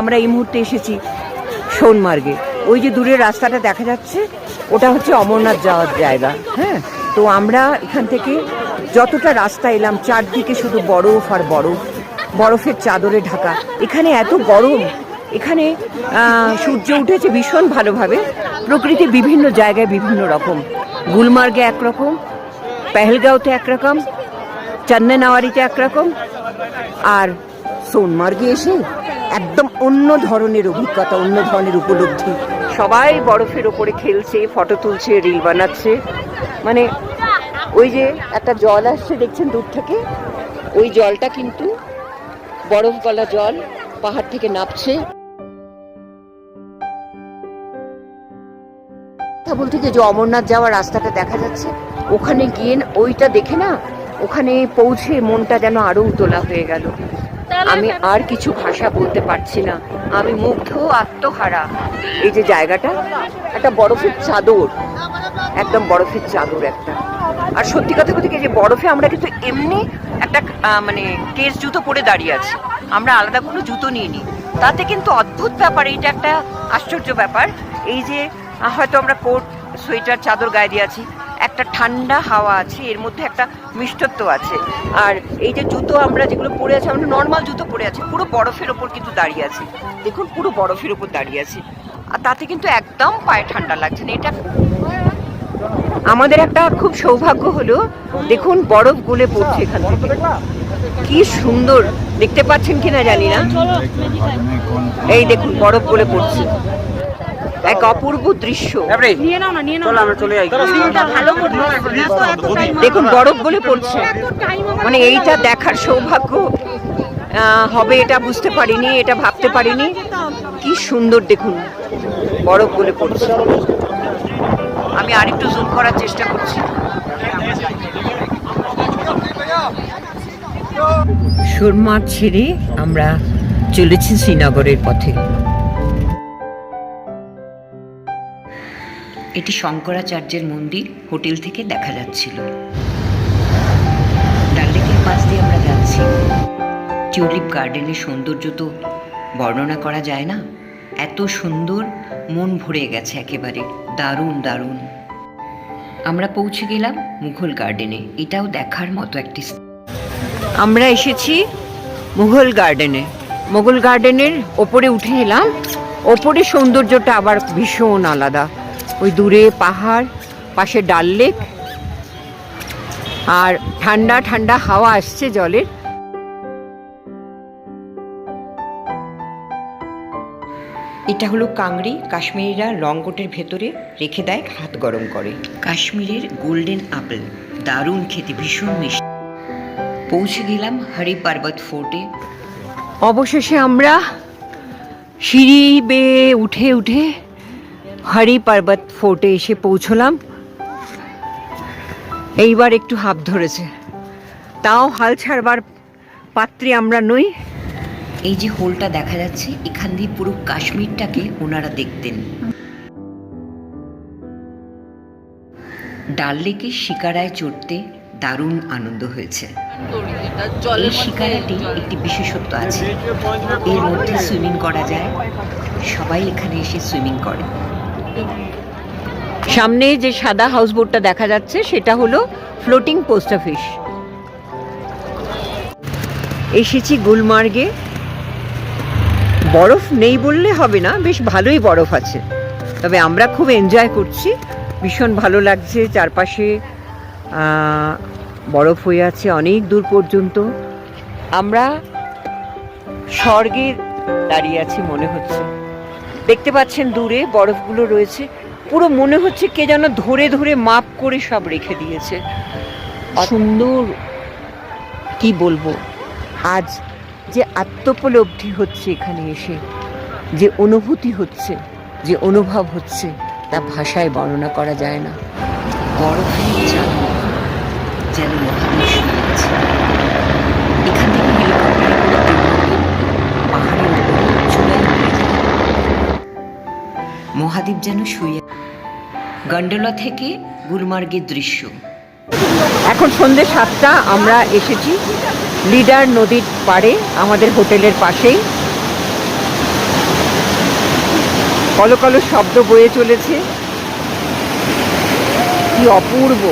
আমরা এই মুহূর্তে এসেছি সোনমার্গে। ওই যে দূরের রাস্তাটা দেখা যাচ্ছে ওটা হচ্ছে অমরনাথ যাওয়ার জায়গা। হ্যাঁ। তো আমরা এখান থেকে যতটা রাস্তা এলাম চারদিকে শুধু বরফ আর বরফ বরফের চাদরে ঢাকা। এখানে এত গরম এখানে সূর্য উঠেছে ভীষণ ভালোভাবে। প্রকৃতি বিভিন্ন জায়গায় বিভিন্ন রকম। গুলমার্গে একরকম পেহেলগাঁওতে একরকম চন্দনাওয়ারিতে একরকম আর সোনমার্গে এসে একদম অন্য ধরনের অভিজ্ঞতা, অন্য ধরনের উপলব্ধি। সবাই বরফের ওপরে খেলছে, ফটো তুলছে, রিল বানাচ্ছে। মানে ওই যে একটা জল আসছে, দেখছেন দূর থেকে? ওই জলটা কিন্তু বরফ গলা জল পাহাড় থেকে নামছে কথা বলতে যে যে অমরনাথ যাওয়ার রাস্তাটা দেখা যাচ্ছে, ওখানে গিয়ে ওইটা দেখে না, ওখানে পৌঁছে মনটা যেন আরও উতলা হয়ে গেল। আমি আর কিছু ভাষা বলতে পারছি না। আমি মুগ্ধ আত্মহারা। এই যে জায়গাটা একটা বরফের চাদর। একদম বরফের চাদর একটা। আর সত্যি কথা বলতে কি যে বরফে আমরা কিন্তু এমনি একটা মানে কেস জুতো পরে দাঁড়িয়ে আছি। আমরা আলাদা কোনো জুতো নিয়ে নিই তাতে কিন্তু অদ্ভুত ব্যাপার এটা একটা আশ্চর্য ব্যাপার। এই যে হয়তো আমরা কোট সোয়েটার চাদর গায়ে দিয়ে আছি। একটা ঠান্ডা হাওয়া আছে, এর মধ্যে একটা মিষ্টত্ব আছে। আর এই যে জুতো আমরা যেগুলো পরে আছি, আমরা নর্মাল জুতো পরে আছি, পুরো বরফের ওপর কিন্তু দাঁড়িয়ে আছি। দেখুন, পুরো বরফের ওপর দাঁড়িয়ে আছি। আর তাতে কিন্তু একদম পায়ে ঠান্ডা লাগছে না, এটা আমাদের একটা খুব সৌভাগ্য হলো। দেখুন, বরফ গলে পড়ছে এখান থেকে। কি সুন্দর, দেখতে পাচ্ছেন কিনা জানি না। এই দেখুন, বরফ গলে পড়ছে। এক অপূর্ব দৃশ্য। নিয়ে নাও না নিয়ে নাও। চলো আমরা চলে যাই। সিনটা ভালো করবে এত এত time দেখুন বরফ বলে পড়ছে। মানে এইটা দেখার সৌভাগ্য হবে এটা বুঝতে পারিনি এটা ভাবতে পারিনি। কি সুন্দর দেখুন বরফ বলে পড়ছে। আমি আরেকটু জুম করার চেষ্টা করছি। সুরমা ছেড়ে আমরা চলেছি শ্রীনগরের পথে। এটি শঙ্করাচার্যের মন্দির, হোটেল থেকে দেখা যাচ্ছিল। ডাল পাশ দিয়ে আমরা যাচ্ছি। টিউলিপ গার্ডেনের সৌন্দর্য তো বর্ণনা করা যায় না। এত সুন্দর, মন ভরে গেছে একেবারে। দারুণ দারুণ। আমরা পৌঁছে গেলাম মুঘল গার্ডেনে। এটাও দেখার মতো একটি। আমরা এসেছি মুঘল গার্ডেনে। মুঘল গার্ডেনের ওপরে উঠে এলাম। ওপরে সৌন্দর্যটা আবার ভীষণ আলাদা। ওই দূরে পাহাড় পাশে ডাল লেক আর ঠান্ডা ঠান্ডা হাওয়া আসছে জলের। এটা হলো কাংড়ি কাশ্মীরিরা লঙ্গটের ভেতরে রেখে দেয় হাত গরম করে। কাশ্মীরের গোল্ডেন আপেল দারুণ খেতে ভীষণ মিষ্টি। পৌঁছে গেলাম হরি পর্বত ফোর্টে। অবশেষে আমরা সিঁড়ি বেয়ে উঠে উঠে হরি পর্বত ফোর্টে এসে পৌঁছলাম। এইবার একটু হাফ ধরেছে। তাও হাল ছাড়বার পাত্রী আমরা নই। এই যে হোলটা দেখা যাচ্ছে, এখান দিয়ে পুরো কাশ্মীরটাকে ওনারা দেখতেন। ডাল লেকে শিকারায় চড়তে দারুণ আনন্দ হয়েছে। এই শিকারাটি একটি বিশেষত্ব আছে। এর মধ্যে সুইমিং করা যায়। সবাই এখানে এসে সুইমিং করে। সামনে যে সাদা হাউস হাউসবোটটা দেখা যাচ্ছে, সেটা হলো ফ্লোটিং পোস্ট অফিস এসেছি গুলমার্গে। বরফ নেই বললে হবে না, বেশ ভালোই বরফ আছে। তবে আমরা খুব এনজয় করছি। ভীষণ ভালো লাগছে চারপাশে বরফ হয়ে আছে অনেক দূর পর্যন্ত। আমরা স্বর্গে দাঁড়িয়ে আছি মনে হচ্ছে। দেখতে পাচ্ছেন দূরে বরফগুলো রয়েছে। পুরো মনে হচ্ছে কে যেন ধরে ধরে মাপ করে সব রেখে দিয়েছে। সুন্দর, কি বলব? আজ যে আত্মোপলব্ধি হচ্ছে এখানে এসে, যে অনুভূতি হচ্ছে, যে অনুভব হচ্ছে, তা ভাষায় বর্ণনা করা যায় না। বরফের যেন এখান থেকে মহাদেব যেন শুয়ে। গন্ডোলা থেকে গুলমার্গের দৃশ্য। এখন সন্ধ্যে সাতটা আমরা এসেছি লিডার নদীর পাড়ে আমাদের হোটেলের পাশেই। কলো কলো শব্দ বয়ে চলেছে। কি অপূর্ব।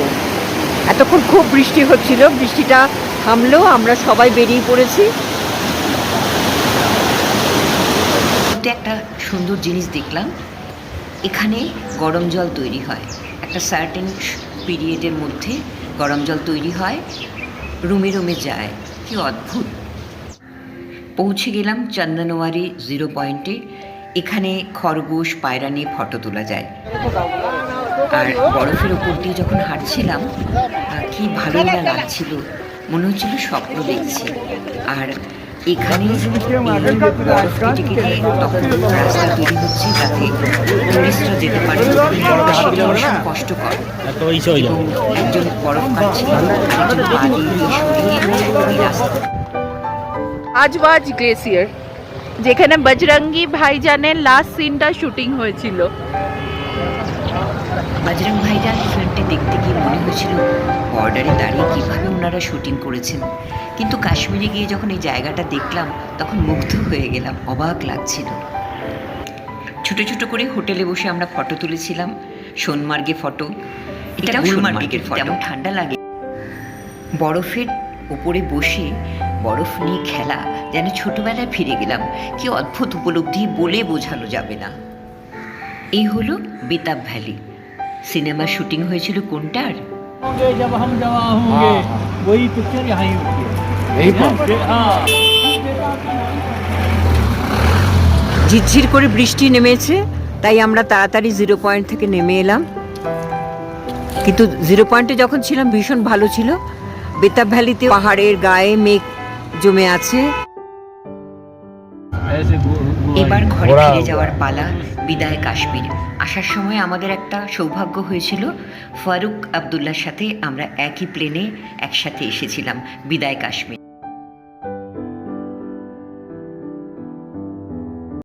এতক্ষণ খুব বৃষ্টি হচ্ছিল বৃষ্টিটা থামলো আমরা সবাই বেরিয়ে পড়েছি। একটা সুন্দর জিনিস দেখলাম এখানে গরম জল তৈরি হয়। একটা সার্টেন পিরিয়ডের মধ্যে গরম জল তৈরি হয়। রুমে রুমে যায়। কি অদ্ভুত। পৌঁছে গেলাম চন্দনওয়ারি জিরো পয়েন্টে এখানে খরগোশ, পায়রা নিয়ে ফটো তোলা যায়। আর বরফের ওপর দিয়ে যখন হাঁটছিলাম কি ভালো লাগছিল। মনে হচ্ছিল স্বপ্ন দেখছি। আর এখানে কেটে কেটে তখন রাস্তা তৈরি হচ্ছে যাতে টুরিস্টরা যেতে পারে সেটা ভীষণ কষ্টকর। হয়ে এবং একজন বরফ কাটছিল একজন পা দিয়ে দিয়ে সরিয়ে রাস্তা। আজবাজ গ্লেসিয়ার যেখানে বজরঙ্গি ভাইজানের লাস্ট সিনটা শুটিং হয়েছিল। বাজরং ভাইজান ফিল্মটি দেখতে গিয়ে মনে হয়েছিল বর্ডারে দাঁড়িয়ে কীভাবে ওনারা শুটিং করেছেন। কিন্তু কাশ্মীরে গিয়ে যখন এই জায়গাটা দেখলাম তখন মুগ্ধ হয়ে গেলাম অবাক লাগছিল। ছোট ছোট করে হোটেলে বসে আমরা ফটো তুলেছিলাম সোনমার্গে ফটো এটা সোনমার্গের ফটো তেমন ঠান্ডা লাগে। বরফের উপরে বসে বরফ নিয়ে খেলা যেন ছোটবেলায় ফিরে গেলাম। কি অদ্ভুত উপলব্ধি বলে বোঝানো যাবে না। এই হলো বেতাব ভ্যালি। সিনেমার শুটিং হয়েছিল কোনটার? होंगे जब हम जवान होंगे वही पिक्चर यहाँ ही होगी यही हाँ ঝিরঝির করে বৃষ্টি নেমেছে তাই আমরা তাড়াতাড়ি জিরো পয়েন্ট থেকে নেমে এলাম কিন্তু জিরো পয়েন্টে যখন ছিলাম ভীষণ ভালো ছিল বেতাব ভ্যালিতে পাহাড়ের গায়ে মেঘ জমে আছে ऐसे गो- गो- এবার ঘরে ফিরে যাওয়ার পালা বিদায় কাশ্মীর। আসার সময় আমাদের একটা সৌভাগ্য হয়েছিল। ফারুক আবদুল্লার সাথে আমরা একই প্লেনে একসাথে এসেছিলাম বিদায় কাশ্মীর।